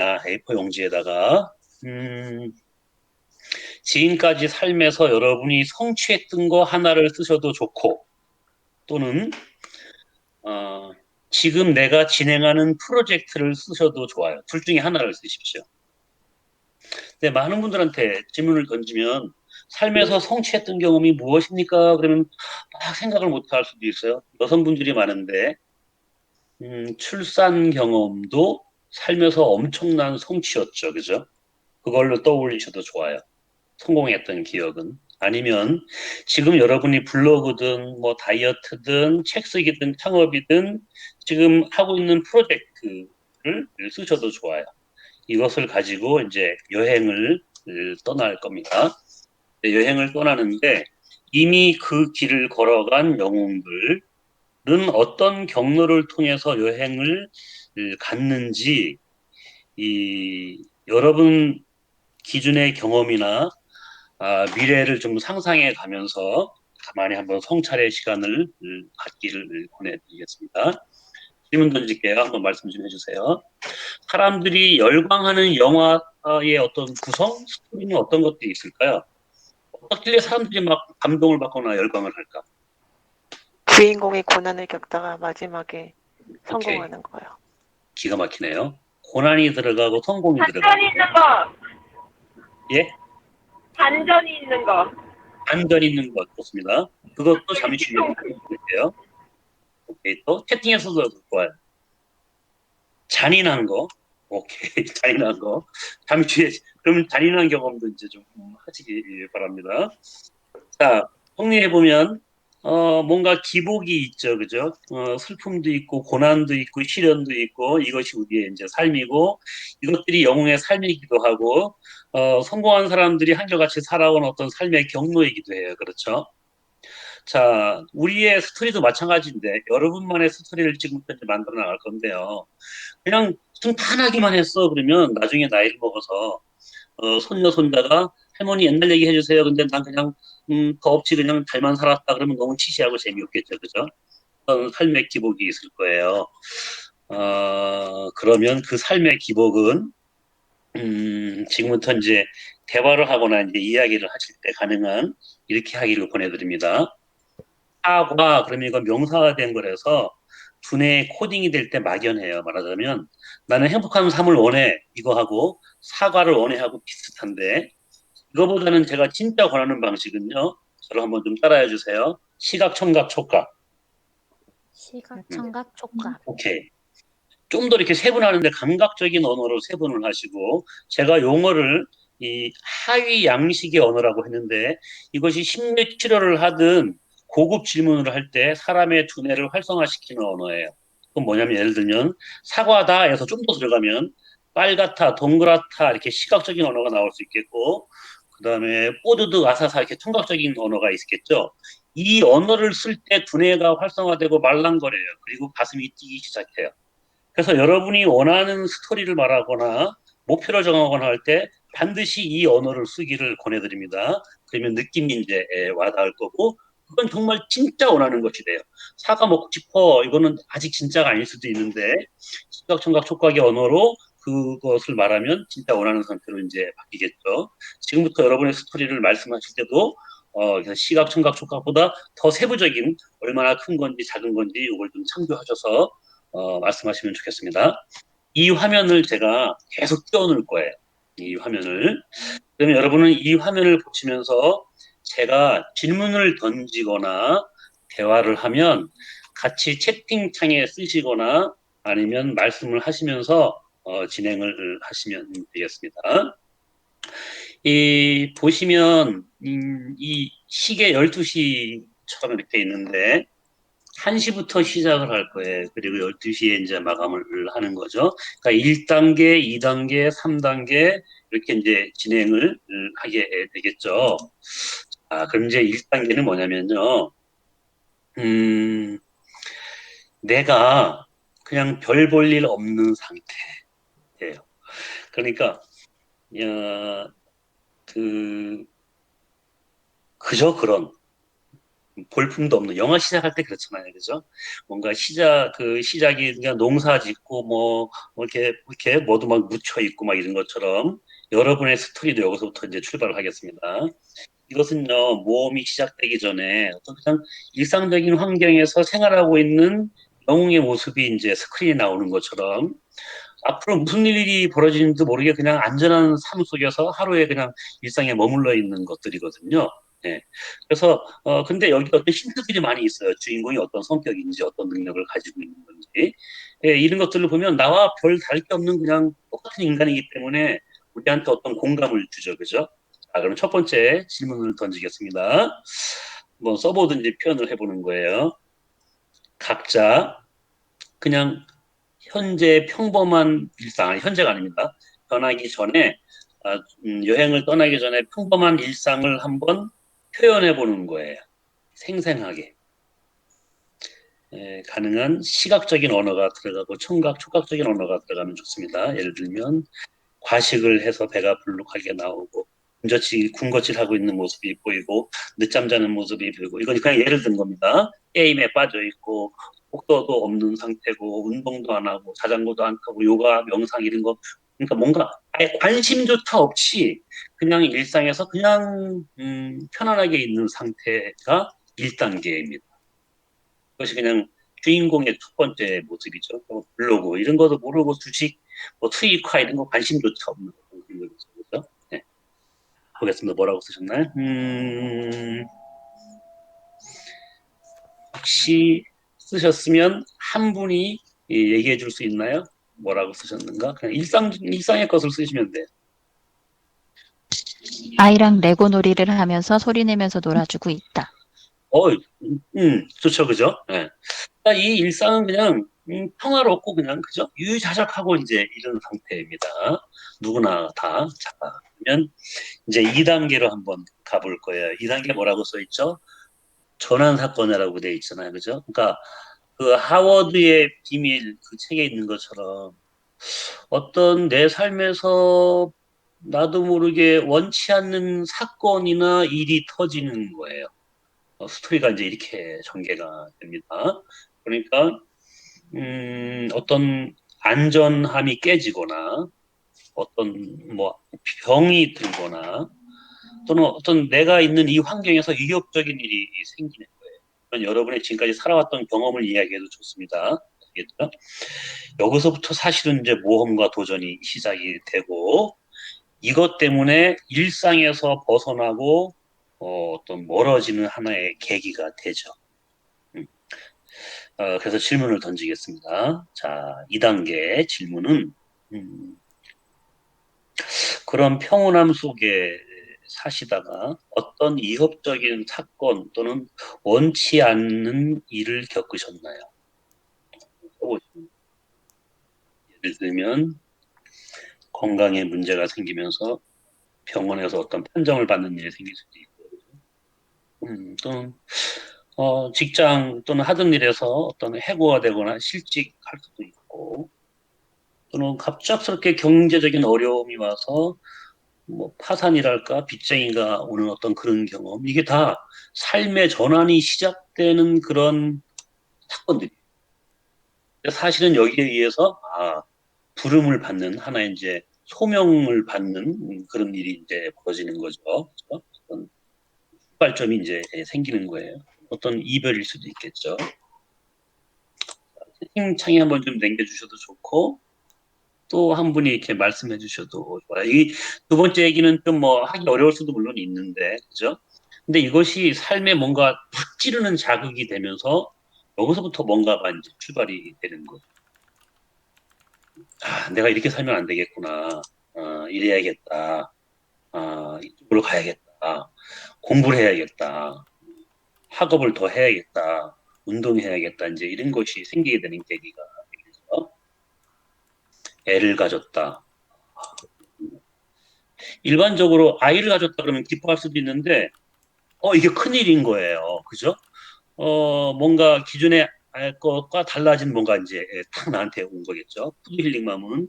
A4 용지에다가 음, 지금까지 삶에서 여러분이 성취했던 거 하나를 쓰셔도 좋고 또는 어, 지금 내가 진행하는 프로젝트를 쓰셔도 좋아요. 둘 중에 하나를 쓰십시오. 근데 많은 분들한테 질문을 던지면 삶에서 성취했던 경험이 무엇입니까? 그러면 막 생각을 못 할 수도 있어요. 여성분들이 많은데 음, 출산 경험도 삶에서 엄청난 성취였죠. 그죠? 그걸로 떠올리셔도 좋아요. 성공했던 기억은. 아니면 지금 여러분이 블로그든 뭐 다이어트든 책 쓰기든 창업이든 지금 하고 있는 프로젝트를 쓰셔도 좋아요. 이것을 가지고 이제 여행을 떠날 겁니다. 여행을 떠나는데 이미 그 길을 걸어간 영웅들은 어떤 경로를 통해서 여행을 갔는지 이 여러분 기준의 경험이나 아, 미래를 좀 상상해 가면서 가만히 한번 성찰의 시간을 갖기를 권해드리겠습니다. 질문 던질게요. 한번 말씀 좀 해주세요. 사람들이 열광하는 영화의 어떤 구성, 스토리는 어떤 것들이 있을까요? 어떻길래 사람들이 막 감동을 받거나 열광을 할까? 주인공이 고난을 겪다가 마지막에 성공하는 거요. 기가 막히네요. 고난이 들어가고 성공이 들어가고. 반전이 있는 거. 예? 반전이 있는 거. 반전 있는 것 좋습니다. 그것도 잠시 후에 볼게요. 오케이 또 채팅에서도 좋아요. 잔인한 거, 오케이 잔인한 거 잠시 후에 그러면 잔인한 경험도 이제 좀 하시기 바랍니다. 자 정리해 보면 어 뭔가 기복이 있죠, 그죠? 어, 슬픔도 있고 고난도 있고 시련도 있고 이것이 우리의 이제 삶이고 이것들이 영웅의 삶이기도 하고 어, 성공한 사람들이 한결같이 살아온 어떤 삶의 경로이기도 해요, 그렇죠? 자, 우리의 스토리도 마찬가지인데 여러분만의 스토리를 지금부터 만들어 나갈 건데요. 그냥 순탄하기만 했어 그러면 나중에 나이를 먹어서 어, 손녀 손자가 할머니 옛날 얘기 해주세요. 근데 난 그냥 음, 더 없이 그냥 잘만 살았다 그러면 너무 치시하고 재미없겠죠, 그죠? 어떤 삶의 기복이 있을 거예요. 어, 그러면 그 삶의 기복은 음, 지금부터 이제 대화를 하거나 이제 이야기를 하실 때 가능한 이렇게 하기를 권해드립니다. 사과 그러면 이건 명사화된 거라서 두뇌 코딩이 될 때 막연해요. 말하자면 나는 행복한 삶을 원해 이거 하고 사과를 원해 하고 비슷한데 이거보다는 제가 진짜 권하는 방식은요. 저를 한번 좀 따라해 주세요. 시각, 청각, 촉각. 시각, 청각, 촉각. 오케이. 좀 더 이렇게 세분하는데 감각적인 언어로 세분을 하시고 제가 용어를 이 하위 양식의 언어라고 했는데 이것이 심리 치료를 하든 고급 질문을 할 때 사람의 두뇌를 활성화시키는 언어예요. 그건 뭐냐면 예를 들면 사과다 해서 좀 더 들어가면 빨갛다, 동그랗다 이렇게 시각적인 언어가 나올 수 있겠고 그 다음에 뽀드득, 아사사 이렇게 청각적인 언어가 있겠죠. 이 언어를 쓸 때 두뇌가 활성화되고 말랑거려요. 그리고 가슴이 뛰기 시작해요. 그래서 여러분이 원하는 스토리를 말하거나 목표를 정하거나 할 때 반드시 이 언어를 쓰기를 권해드립니다. 그러면 느낌이 이제 와닿을 거고 그건 정말 진짜 원하는 것이 돼요. 사과 먹고 싶어 이거는 아직 진짜가 아닐 수도 있는데 시각, 청각, 촉각의 언어로 그것을 말하면 진짜 원하는 상태로 이제 바뀌겠죠. 지금부터 여러분의 스토리를 말씀하실 때도 어, 시각, 청각, 촉각보다 더 세부적인 얼마나 큰 건지 작은 건지 이걸 좀 참조하셔서 어, 말씀하시면 좋겠습니다. 이 화면을 제가 계속 띄워놓을 거예요. 이 화면을. 그러면 여러분은 이 화면을 보시면서 제가 질문을 던지거나 대화를 하면 같이 채팅창에 쓰시거나 아니면 말씀을 하시면서 어, 진행을 하시면 되겠습니다. 이 보시면 음, 이 시계 12시처럼 이렇게 있는데 1시부터 시작을 할 거예요. 그리고 12시에 이제 마감을 하는 거죠. 그러니까 1단계, 2단계, 3단계 이렇게 이제 진행을 하게 되겠죠. 아, 그럼 이제 1단계는 뭐냐면요. 음, 내가 그냥 별 볼 일 없는 상태 예요. 그러니까, 야, 그, 그저 그런, 볼품도 없는 영화 시작할 때 그렇잖아요, 그죠? 뭔가 시작 그 시작이 그냥 농사 짓고 뭐, 뭐 이렇게 이렇게 모두 막 묻혀 있고 막 이런 것처럼 여러분의 스토리도 여기서부터 이제 출발을 하겠습니다. 이것은요 모험이 시작되기 전에 어떤 그냥 일상적인 환경에서 생활하고 있는 영웅의 모습이 이제 스크린에 나오는 것처럼 앞으로 무슨 일이 벌어지는지도 모르게 그냥 안전한 삶 속에서 하루에 그냥 일상에 머물러 있는 것들이거든요. 예. 그래서 어 근데 여기 어떤 힌트들이 많이 있어요. 주인공이 어떤 성격인지 어떤 능력을 가지고 있는 건지 예, 이런 것들을 보면 나와 별 다를 게 없는 그냥 똑같은 인간이기 때문에 우리한테 어떤 공감을 주죠, 그죠? 자, 그럼 첫 번째 질문을 던지겠습니다. 한번 써보든지 표현을 해보는 거예요. 각자 그냥 현재 평범한 일상, 현재가 아닙니다. 떠나기 전에 아, 음, 여행을 떠나기 전에 평범한 일상을 한번 표현해 보는 거예요. 생생하게. 예, 가능한 시각적인 언어가 들어가고 청각, 촉각적인 언어가 들어가면 좋습니다. 예를 들면 과식을 해서 배가 불룩하게 나오고 군것질, 군것질하고 있는 모습이 보이고 늦잠 자는 모습이 보이고 이건 그냥 예를 든 겁니다. 게임에 빠져 있고 속도도 없는 상태고 운동도 안 하고 자전거도 안 타고 요가, 명상 이런 거 그러니까 뭔가 아예 관심조차 없이 그냥 일상에서 그냥 음, 편안하게 있는 상태가 1단계입니다. 그것이 그냥 주인공의 첫 번째 모습이죠. 뭐 블로그 이런 것도 모르고 주식, 뭐 수익화 이런 거 관심조차 없는 거죠. 그죠? 네. 보겠습니다. 뭐라고 쓰셨나요? 음, 혹시 쓰셨으면 한 분이 예, 얘기해 줄 수 있나요? 뭐라고 쓰셨는가? 그냥 일상, 일상의 것을 쓰시면 돼요. 아이랑 레고 놀이를 하면서 소리 내면서 놀아주고 있다. 어, 음, 음, 좋죠, 그죠? 예. 그러니까 이 일상은 그냥 음, 평화롭고 그냥 그죠? 유유자적하고 이제 이런 상태입니다. 누구나 다. 자, 그러면 이제 2단계로 한번 가볼 거예요. 2단계 뭐라고 써 있죠? 전환 사건이라고 돼 있잖아요, 그죠? 그러니까 그 하워드의 비밀 그 책에 있는 것처럼 어떤 내 삶에서 나도 모르게 원치 않는 사건이나 일이 터지는 거예요. 어, 스토리가 이제 이렇게 전개가 됩니다. 그러니까 음, 어떤 안전함이 깨지거나 어떤 뭐 병이 들거나 또는 어떤 내가 있는 이 환경에서 위협적인 일이 생기는 거예요. 그건 여러분의 지금까지 살아왔던 경험을 이야기해도 좋습니다. 알겠죠? 여기서부터 사실은 이제 모험과 도전이 시작이 되고 이것 때문에 일상에서 벗어나고 어, 어떤 멀어지는 하나의 계기가 되죠. 음. 어, 그래서 질문을 던지겠습니다. 자, 2단계 질문은 음, 그런 평온함 속에 사시다가 어떤 위협적인 사건 또는 원치 않는 일을 겪으셨나요? 예를 들면 건강에 문제가 생기면서 병원에서 어떤 판정을 받는 일이 생길 수도 있고, 음, 또는 어, 직장 또는 하던 일에서 어떤 해고가 되거나 실직할 수도 있고, 또는 갑작스럽게 경제적인 어려움이 와서 뭐 파산이랄까 빚쟁이가 오는 어떤 그런 경험, 이게 다 삶의 전환이 시작되는 그런 사건들이. 사실은 여기에 의해서 아 부름을 받는 하나의 이제 소명을 받는 그런 일이 이제 벌어지는 거죠. 그렇죠? 어떤 출발점이 이제 생기는 거예요. 어떤 이별일 수도 있겠죠. 채팅창에 한번 좀 남겨주셔도 좋고 또 한 분이 이렇게 말씀해 주셔도 좋아요. 이두 번째 얘기는 좀 뭐 하기 어려울 수도 물론 있는데 그죠? 근데 이것이 삶에 뭔가 탁 찌르는 자극이 되면서 여기서부터 뭔가가 이제 출발이 되는 거죠. 아, 내가 이렇게 살면 안 되겠구나. 어, 이래야겠다. 아, 이쪽으로 가야겠다. 공부를 해야겠다. 학업을 더 해야겠다. 운동해야겠다. 이제 이런 것이 생기게 되는 계기가. 애를 가졌다. 일반적으로 아이를 가졌다 그러면 기뻐할 수도 있는데, 어, 이게 큰일인 거예요. 그죠? 어, 뭔가 기존의 것과 달라진 뭔가 이제 탁 나한테 온 거겠죠. 푸드 힐링맘은.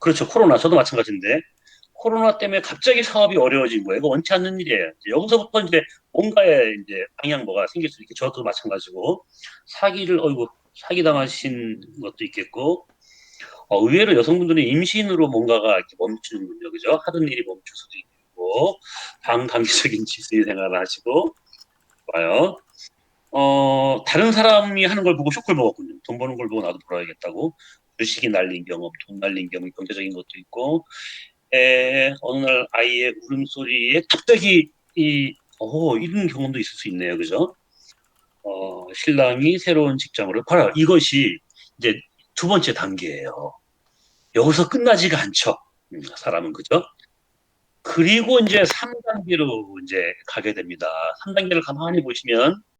그렇죠. 코로나. 저도 마찬가지인데. 코로나 때문에 갑자기 사업이 어려워진 거예요. 이거 원치 않는 일이에요. 이제 여기서부터 이제 뭔가의 이제 방향뭐가 생길 수 있게 저도 마찬가지고 사기를 어이구 사기 당하신 것도 있겠고 어, 의외로 여성분들은 임신으로 뭔가가 이렇게 멈추는군요, 그죠? 하던 일이 멈출 수도 있고 반강기적인 지수의 생활을 하시고 봐요. 어 다른 사람이 하는 걸 보고 쇼크를 먹었군요. 돈 버는 걸 보고 나도 벌어야겠다고 주식이 날린 경험, 돈 날린 경험, 경제적인 것도 있고 에, 어느 날 아이의 울음소리에 갑자기 이, 어, 이런 경험도 있을 수 있네요. 그죠? 어, 신랑이 새로운 직장으로, 봐라, 이것이 이제 두 번째 단계예요. 여기서 끝나지가 않죠. 음, 사람은, 그죠? 그리고 이제 3단계로 이제 가게 됩니다. 3단계를 가만히 보시면